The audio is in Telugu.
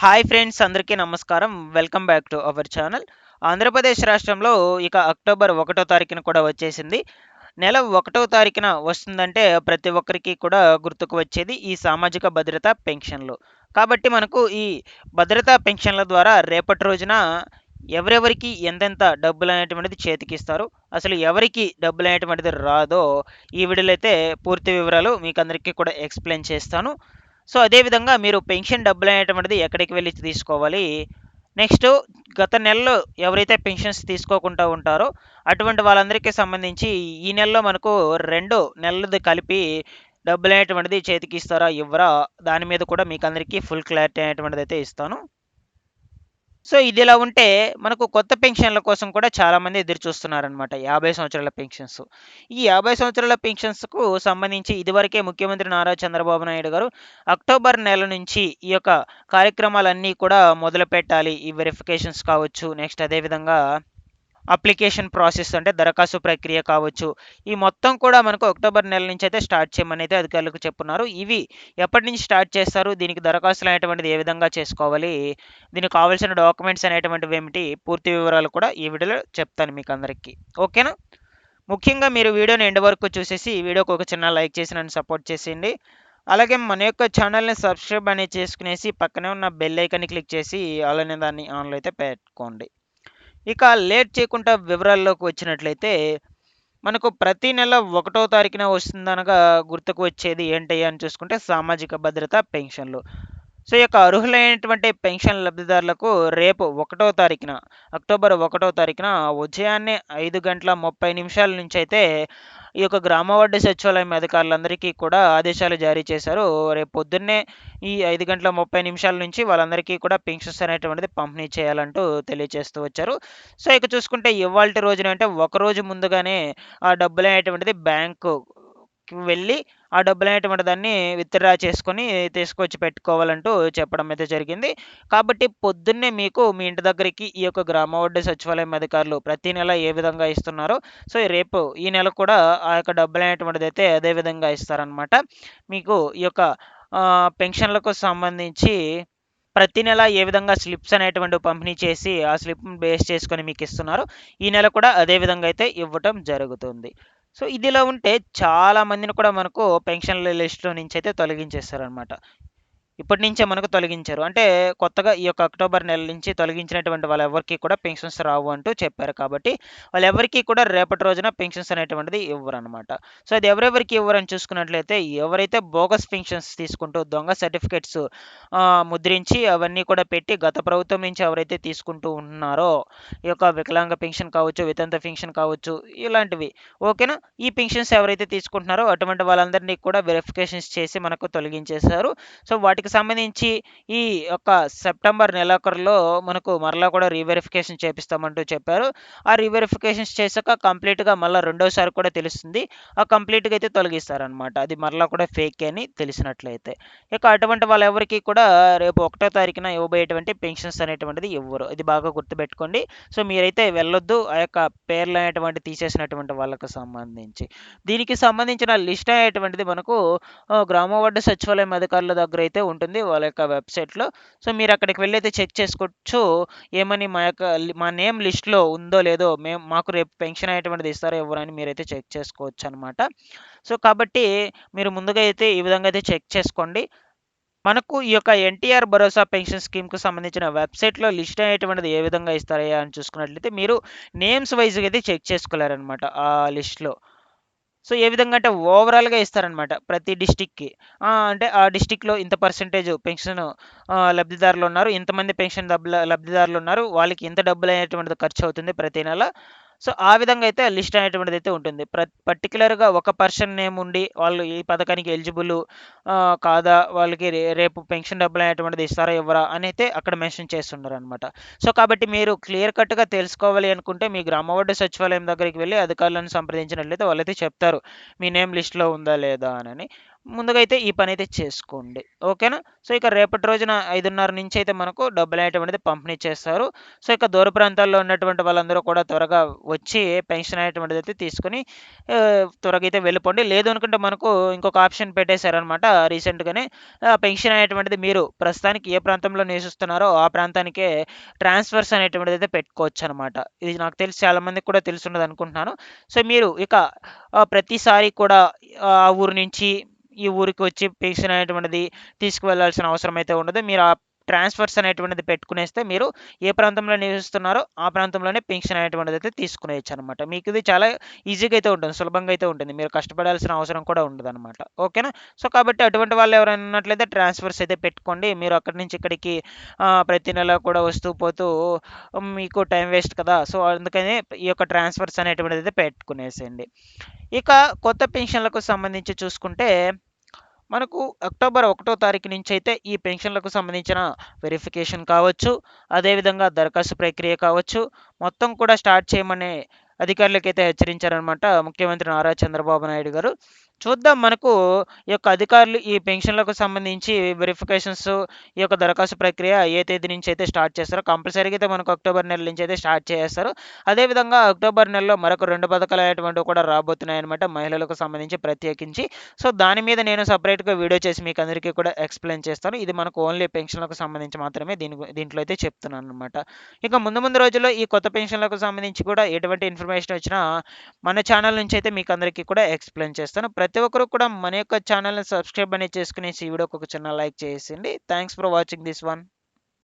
హాయ్ ఫ్రెండ్స్ అందరికీ నమస్కారం. Welcome back to our channel Andhra Pradesh రాష్ట్రంలో ఇక అక్టోబర్ ఒకటో తారీఖున కూడా వచ్చేసింది. నెల ఒకటో తారీఖున వస్తుందంటే ప్రతి ఒక్కరికి కూడా గుర్తుకు వచ్చేది ఈ సామాజిక భద్రత పెన్షన్లు. కాబట్టి మనకు ఈ భద్రతా పెన్షన్ల ద్వారా రేపటి రోజున ఎవరెవరికి ఎంతెంత డబ్బులు అనేటువంటిది చేతికిస్తారు అసలు ఎవరికి డబ్బులు అనేటువంటిది రాదో ఈ వీడియోలో అయితే పూర్తి వివరాలు మీకు అందరికీ కూడా ఎక్స్ప్లెయిన్ చేస్తాను. సో అదేవిధంగా మీరు పెన్షన్ డబ్బులు అనేటువంటిది ఎక్కడికి వెళ్ళి తీసుకోవాలి? నెక్స్ట్ గత నెలలో ఎవరైతే పెన్షన్స్ తీసుకోకుండా ఉంటారో అటువంటి వాళ్ళందరికీ సంబంధించి ఈ నెలలో మనకు రెండు నెలలది కలిపి డబ్బులు అనేటువంటిది చేతికి ఇస్తారా ఇవ్వరా? దాని మీద కూడా మీకు అందరికీ ఫుల్ క్లారిటీ అనేటువంటిది అయితే ఇస్తాను. సో ఇది ఇలా ఉంటే మనకు కొత్త పెన్షన్ల కోసం కూడా చాలామంది ఎదురు చూస్తున్నారనమాట యాభై సంవత్సరాల పెన్షన్స్. ఈ యాభై సంవత్సరాల పెన్షన్స్కు సంబంధించి ఇదివరకే ముఖ్యమంత్రి నారా చంద్రబాబు నాయుడు గారు అక్టోబర్ నెల నుంచి ఈ యొక్క కార్యక్రమాలన్నీ కూడా మొదలు పెట్టాలి ఈ వెరిఫికేషన్స్ కావచ్చు నెక్స్ట్ అదేవిధంగా అప్లికేషన్ ప్రాసెస్ అంటే దరఖాస్తు ప్రక్రియ కావచ్చు. ఈ మొత్తం కూడా మనకు అక్టోబర్ నెల నుంచి అయితే స్టార్ట్ చేయమని అయితే అధికారులకు చెప్పున్నారు. ఇవి ఎప్పటి నుంచి స్టార్ట్ చేస్తారు? దీనికి దరఖాస్తులు అనేటువంటిది ఏ విధంగా చేసుకోవాలి? దీనికి కావాల్సిన డాక్యుమెంట్స్ అనేటువంటివి ఏమిటి? పూర్తి వివరాలు కూడా ఈ వీడియోలో చెప్తాను మీకు అందరికీ. ఓకేనా? ముఖ్యంగా మీరు వీడియోని ఎండ్ వరకు చూసేసి ఈ వీడియోకి ఒక చిన్న లైక్ చేసి నన్ను సపోర్ట్ చేసేయండి. అలాగే మన యొక్క ఛానల్ని సబ్స్క్రైబ్ అనేది చేసుకునేసి పక్కనే ఉన్న బెల్ ఐకాన్ని క్లిక్ చేసి అలానే దాన్ని ఆన్లో అయితే పెట్టుకోండి. ఇక లేట్ చేయకుండా వివరాల్లోకి వచ్చినట్లయితే మనకు ప్రతి నెల ఒకటో తారీఖున వస్తుందనగా గుర్తుకు వచ్చేది ఏంటయ్యా అని చూసుకుంటే సామాజిక భద్రత పెన్షన్లు. సో ఈ యొక్క అర్హులైనటువంటి పెన్షన్ లబ్ధిదారులకు రేపు ఒకటో తారీఖున అక్టోబర్ ఒకటో తారీఖున ఉదయాన్నే ఐదు గంటల ముప్పై నిమిషాల నుంచి అయితే ఈ యొక్క గ్రామ సచివాలయం అధికారులందరికీ కూడా ఆదేశాలు జారీ చేశారు. రేపు పొద్దున్నే ఈ ఐదు గంటల ముప్పై నిమిషాల నుంచి వాళ్ళందరికీ కూడా పెన్షన్స్ అనేటువంటిది పంపిణీ చేయాలంటూ తెలియజేస్తూ వచ్చారు. సో ఇక చూసుకుంటే ఇవాళ రోజున అంటే ఒక రోజు ముందుగానే ఆ డబ్బులు అనేటువంటిది బ్యాంకు వెళ్ళి ఆ డబ్బులు అనేటువంటి దాన్ని విత్డ్రా చేసుకొని తీసుకొచ్చి పెట్టుకోవాలంటూ చెప్పడం అయితే జరిగింది. కాబట్టి పొద్దున్నే మీకు మీ ఇంటి దగ్గరికి ఈ యొక్క గ్రామ వడ్డీ సచివాలయం అధికారులు ప్రతి నెల ఏ విధంగా ఇస్తున్నారో సో రేపు ఈ నెల కూడా ఆ యొక్క డబ్బులు అనేటువంటిది అయితే అదే విధంగా ఇస్తారనమాట మీకు ఈ యొక్క పెన్షన్లకు సంబంధించి ప్రతి నెల ఏ విధంగా స్లిప్స్ అనేటువంటి పంపిణీ చేసి ఆ స్లిప్ని బేస్ చేసుకొని మీకు ఇస్తున్నారు. ఈ నెల కూడా అదే విధంగా అయితే ఇవ్వటం జరుగుతుంది. సో ఇదిలా ఉంటే చాలా మందిని కూడా మనకు పెన్షన్ల లిస్టులో నుంచి అయితే తొలగించేస్తారనమాట. ఇప్పటి నుంచే మనకు తొలగించారు. అంటే కొత్తగా ఈ యొక్క అక్టోబర్ నెల నుంచి తొలగించినటువంటి వాళ్ళ ఎవరికి కూడా పెన్షన్స్ రావు అంటూ చెప్పారు కాబట్టి వాళ్ళు ఎవరికి కూడా రేపటి రోజున పెన్షన్స్ అనేటువంటిది ఇవ్వరు అనమాట సో అది ఎవరెవరికి ఇవ్వరని చూసుకున్నట్లయితే ఎవరైతే బోగస్ పెన్షన్స్ తీసుకుంటూ దొంగ సర్టిఫికెట్స్ ముద్రించి అవన్నీ కూడా పెట్టి గత ప్రభుత్వం నుంచి ఎవరైతే తీసుకుంటూ ఉన్నారో ఈ యొక్క వికలాంగ పెన్షన్ కావచ్చు వితంత పెన్షన్ కావచ్చు ఇలాంటివి ఓకేనా? ఈ పెన్షన్స్ ఎవరైతే తీసుకుంటున్నారో అటువంటి వాళ్ళందరినీ కూడా వెరిఫికేషన్స్ చేసి మనకు తొలగించేశారు. సో వాటికి దీనికి సంబంధించి ఈ యొక్క సెప్టెంబర్ నెలాఖరులో మనకు మరలా కూడా రీవెరిఫికేషన్ చేపిస్తామంటూ చెప్పారు. ఆ రీవెరిఫికేషన్స్ చేశాక కంప్లీట్గా మళ్ళీ రెండోసారి కూడా తెలుస్తుంది. ఆ కంప్లీట్గా అయితే తొలగిస్తారనమాట అది మరలా కూడా ఫేక్ అని తెలిసినట్లయితే. ఇక అటువంటి వాళ్ళెవరికి కూడా రేపు ఒకటో తారీఖున ఇవ్వబోయేటువంటి పెన్షన్స్ అనేటువంటిది ఇవ్వరు ఇది బాగా గుర్తుపెట్టుకోండి. సో మీరైతే వెళ్ళొద్దు. ఆ యొక్క పేర్లు అనేటువంటి తీసేసినటువంటి వాళ్ళకు సంబంధించి. దీనికి సంబంధించిన లిస్ట్ అనేటువంటిది మనకు గ్రామవార్డు సచివాలయం అధికారుల దగ్గర అయితే ఉంటుంది వాళ్ళ యొక్క వెబ్సైట్లో. సో మీరు అక్కడికి వెళ్ళి అయితే చెక్ చేసుకోవచ్చు ఏమని మా యొక్క మా నేమ్ లిస్ట్లో ఉందో లేదో మేము మాకు రేపు పెన్షన్ అయ్యేటువంటిది ఇస్తారో ఎవరని మీరైతే చెక్ చేసుకోవచ్చు అనమాట సో కాబట్టి మీరు ముందుగా అయితే ఈ విధంగా అయితే చెక్ చేసుకోండి. మనకు ఈ యొక్క ఎన్టీఆర్ భరోసా పెన్షన్ స్కీమ్కు సంబంధించిన వెబ్సైట్లో లిస్ట్ అయ్యేటువంటిది ఏ విధంగా ఇస్తారయ్యా అని చూసుకున్నట్లయితే మీరు నేమ్స్ వైజ్గా అయితే చెక్ చేసుకోలేరనమాట ఆ లిస్ట్లో. సో ఏ విధంగా అంటే ఓవరాల్గా ఇస్తారనమాట ప్రతి డిస్టిక్కి. అంటే ఆ డిస్టిక్లో ఇంత పర్సెంటేజ్ పెన్షన్ లబ్ధిదారులు ఉన్నారు. ఇంతమంది పెన్షన్ లబ్ధిదారులు ఉన్నారు. వాళ్ళకి ఇంత డబ్బులు అనేటువంటిది ఖర్చు అవుతుంది ప్రతి నెల. సో ఆ విధంగా అయితే లిస్ట్ అనేటువంటిది అయితే ఉంటుంది. ప్ర పర్టికులర్గా ఒక పర్సన్ నేమ్ ఉండి వాళ్ళు ఈ పథకానికి ఎలిజిబుల్ కాదా వాళ్ళకి రేపు పెన్షన్ డబ్బులు అనేటువంటిది ఇస్తారా ఇవ్వరా అని అయితే అక్కడ మెన్షన్ చేస్తున్నారు అనమాట సో కాబట్టి మీరు క్లియర్ కట్గా తెలుసుకోవాలి అనుకుంటే మీ గ్రామ వార్డు సచివాలయం దగ్గరికి వెళ్ళి అధికారులను సంప్రదించినట్లయితే వాళ్ళైతే చెప్తారు మీ నేమ్ లిస్ట్లో ఉందా లేదా? అని. ముందుగా అయితే ఈ పని అయితే చేసుకోండి. ఓకేనా? సో ఇక రేపటి రోజున ఐదున్నర నుంచి అయితే మనకు డబ్బులు అనేటువంటిది పంపిణీ చేస్తారు. సో ఇక దూర ప్రాంతాల్లో ఉన్నటువంటి వాళ్ళందరూ కూడా త్వరగా వచ్చి పెన్షన్ అనేటువంటిది అయితే తీసుకొని త్వరగా అయితే వెళ్ళిపోండి. లేదు అనుకుంటే మనకు ఇంకొక ఆప్షన్ పెట్టేశారనమాట రీసెంట్గానే. పెన్షన్ అనేటువంటిది మీరు ప్రస్తుతానికి ఏ ప్రాంతంలో నివసిస్తున్నారో ఆ ప్రాంతానికే ట్రాన్స్ఫర్స్ అనేటువంటిది అయితే పెట్టుకోవచ్చు అనమాట ఇది నాకు తెలిసి చాలామందికి కూడా తెలిసి అనుకుంటున్నాను. సో మీరు ఇక ప్రతిసారి కూడా ఆ ఊరు నుంచి ఈ ఊరికి వచ్చి పెన్షన్ అనేటువంటిది తీసుకువెళ్ళాల్సిన అవసరం అయితే ఉండదు. మీరు ఆ ట్రాన్స్ఫర్స్ అనేటువంటిది పెట్టుకునేస్తే మీరు ఏ ప్రాంతంలో నివసిస్తున్నారో ఆ ప్రాంతంలోనే పెన్షన్ అనేటువంటిది అయితే తీసుకునేయచ్చు అనమాట మీకు ఇది చాలా ఈజీగా అయితే ఉంటుంది సులభంగా అయితే ఉంటుంది. మీరు కష్టపడాల్సిన అవసరం కూడా ఉండదు అనమాట ఓకేనా? సో కాబట్టి అటువంటి వాళ్ళు ఎవరైనా ఉన్నట్లయితే ట్రాన్స్ఫర్స్ అయితే పెట్టుకోండి. మీరు అక్కడి నుంచి ఇక్కడికి ప్రతి నెల కూడా వస్తూ పోతూ మీకు టైం వేస్ట్ కదా! సో అందుకనే ఈ యొక్క ట్రాన్స్ఫర్స్ అనేటువంటిది అయితే పెట్టుకునేసేయండి. ఇక కొత్త పెన్షన్లకు సంబంధించి చూసుకుంటే మనకు అక్టోబర్ ఒకటో తారీఖు నుంచి అయితే ఈ పెన్షన్లకు సంబంధించిన వెరిఫికేషన్ కావచ్చు అదేవిధంగా దరఖాస్తు ప్రక్రియ కావచ్చు. మొత్తం కూడా స్టార్ట్ చేయమని అధికారులకైతే హెచ్చరించారనమాట ముఖ్యమంత్రి నారా చంద్రబాబు నాయుడు గారు. చూద్దాం మనకు ఈ యొక్క అధికారులు ఈ పెన్షన్లకు సంబంధించి వెరిఫికేషన్స్ ఈ యొక్క దరఖాస్తు ప్రక్రియ ఏ తేదీ నుంచి అయితే స్టార్ట్ చేస్తారో కంపల్సరీగా అయితే మనకు అక్టోబర్ నెల నుంచి అయితే స్టార్ట్ చేస్తారు. అదేవిధంగా అక్టోబర్ నెలలో మరొక రెండు పథకాలు అనేటువంటివి కూడా రాబోతున్నాయి అనమాట మహిళలకు సంబంధించి ప్రత్యేకించి. సో దాని మీద నేను సపరేట్గా వీడియో చేసి మీకు అందరికీ కూడా ఎక్స్ప్లెయిన్ చేస్తాను. ఇది మనకు ఓన్లీ పెన్షన్లకు సంబంధించి మాత్రమే దీని దీంట్లో అయితే చెప్తున్నాను అనమాట ఇక ముందు ముందు రోజుల్లో ఈ కొత్త పెన్షన్లకు సంబంధించి కూడా ఎటువంటి ఇన్ఫర్మేషన్ వచ్చినా మన ఛానల్ నుంచి అయితే మీకు అందరికీ కూడా ఎక్స్ప్లెయిన్ చేస్తాను. ప్రతి ఒక్కరు కూడా మన యొక్క ఛానల్ని సబ్స్క్రైబ్ అనేది చేసుకునేసి ఈ వీడియోకి ఒక చిన్న లైక్ చేసేయండి. Thanks for watching this one